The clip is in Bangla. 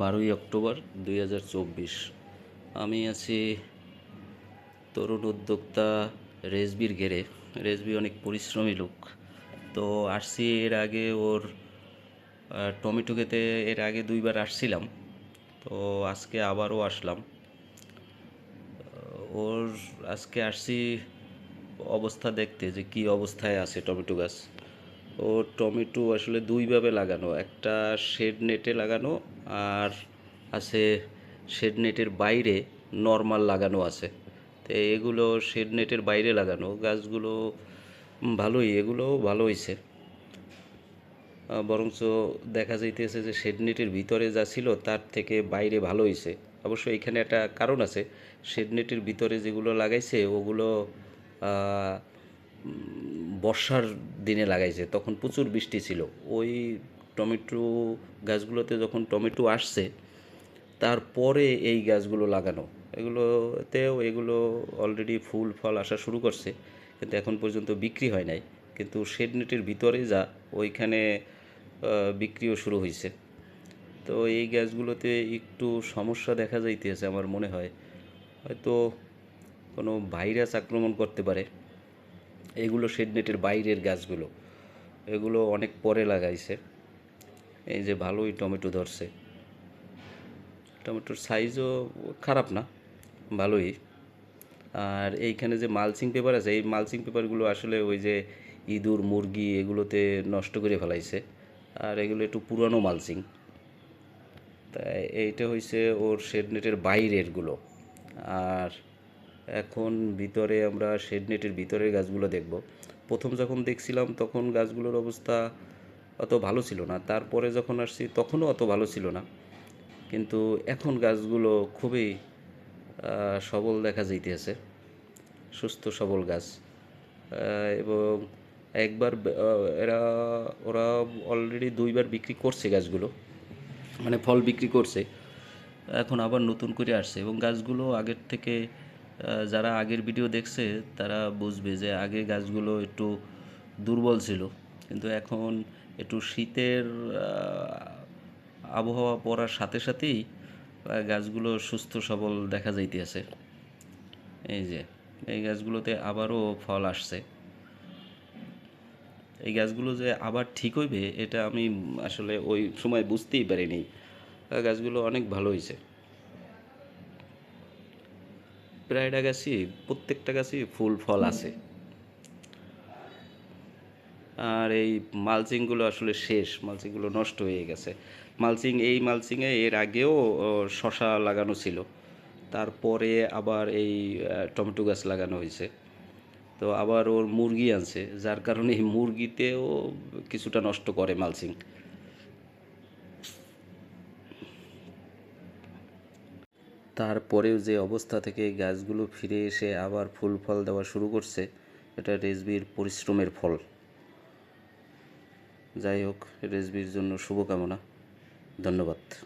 বারোই অক্টোবর দুই হাজার চব্বিশ। আমি আছি তরুণ উদ্যোক্তা রেসবির ঘেরে। রেসবি অনেক পরিশ্রমী লোক। তো আসছি এর আগে ওর টমেটো খেতে এর আগে দুইবার আসছিলাম। তো আজকে আবারও আসলাম। ওর আজকে আসছি অবস্থা দেখতে যে কি অবস্থায় আছে টমেটো গাছ। ও টমেটো আসলে দুইভাবে লাগানো। একটা শেড নেটে লাগানো আর আছে শেড নেটের বাইরে নর্মাল লাগানো আছে। তো এগুলো শেড নেটের বাইরে লাগানো। গাছগুলো ভালোই, এগুলোও ভালো হয়েছে বরঞ্চ দেখা যাইতেছে যে শেড নেটের ভিতরে যা ছিল তার থেকে বাইরে ভালো হয়েছে অবশ্য এখানে একটা কারণ আছে। শেড নেটের ভিতরে যেগুলো লাগাইছে, ওগুলো বর্ষার দিনে লাগাইছে, তখন প্রচুর বৃষ্টি ছিল। ওই টমেটো গাছগুলোতে যখন টমেটো আসছে, তারপরে এই গাছগুলো লাগানো। এগুলোতেও এগুলো অলরেডি ফুল, ফল আসা শুরু করছে, কিন্তু এখন পর্যন্ত বিক্রি হয় নাই। কিন্তু শেড নেটের ভিতরে যা, ওইখানে বিক্রিও শুরু হয়েছে তো এই গাছগুলোতে একটু সমস্যা দেখা যাইতেছে আমার মনে হয়। হয়তো কোনো ভাইরাস আক্রমণ করতে পারে। এগুলো শেড নেটের বাইরের গাছগুলো, এগুলো অনেক পরে লাগাইছে। এই যে ভালোই টমেটো ধরছে। টমেটোর সাইজও খারাপ না, ভালোই। আর এইখানে যে মালচিং পেপার আছে, এই মালচিং পেপারগুলো আসলে ওই যে ইঁদুর, মুরগি এগুলোতে নষ্ট করে ফেলাইছে। আর এগুলো একটু পুরানো মালচিং তাই এইটা হইছে ওর শেড নেটের বাইরেরগুলো। আর এখন ভিতরে আমরা শেড নেটের ভিতরের গাছগুলো দেখব। প্রথম যখন দেখছিলাম তখন গাছগুলোর অবস্থা অত ভালো ছিল না। তারপরে যখন আসছি তখনও অত ভালো ছিল না। কিন্তু এখন গাছগুলো খুবই সবল দেখা যাইতেছে। সুস্থ, সবল গাছ। এবং একবার এরা, ওরা অলরেডি দুইবার বিক্রি করছে গাছগুলো। মানে ফল বিক্রি করছে। এখন আবার নতুন করে আসছে এবং গাছগুলো আগের থেকে যারা আগের ভিডিও দেখছে, তারা বুঝবে যে আগে গাছগুলো একটু দুর্বল ছিল। কিন্তু এখন একটু শীতের আবহাওয়া পড়ার সাথে সাথেই গাছগুলো সুস্থ সবল দেখা যাইতেছে। এই যে, এই গাছগুলোতে আবারও ফল আসছে। এই গাছগুলো যে আবার ঠিক হইবে, এটা আমি আসলে ওই সময় বুঝতেই পারিনি। গাছগুলো অনেক ভালো হয়েছে প্রায়টা গাছই প্রত্যেকটা গাছই ফুল ফল আছে। আর এই মালচিংগুলো আসলে শেষ মালচিংগুলো নষ্ট হয়ে গেছে। মালচিং এই মালচিংয়ে এর আগেও শশা লাগানো ছিল। তারপরে আবার এই টমেটো গাছ লাগানো হয়েছে। তো আবার ওর মুরগি আনছে যার কারণে এই মুরগিতেও কিছুটা নষ্ট করে মালচিং তারপরেও যে অবস্থা থেকে গাছগুলো ফিরে এসে আবার ফুল ফল দেওয়া শুরু করছে, এটা রেজবির পরিশ্রমের ফল। যাই হোক, রেজবির জন্য শুভকামনা। ধন্যবাদ।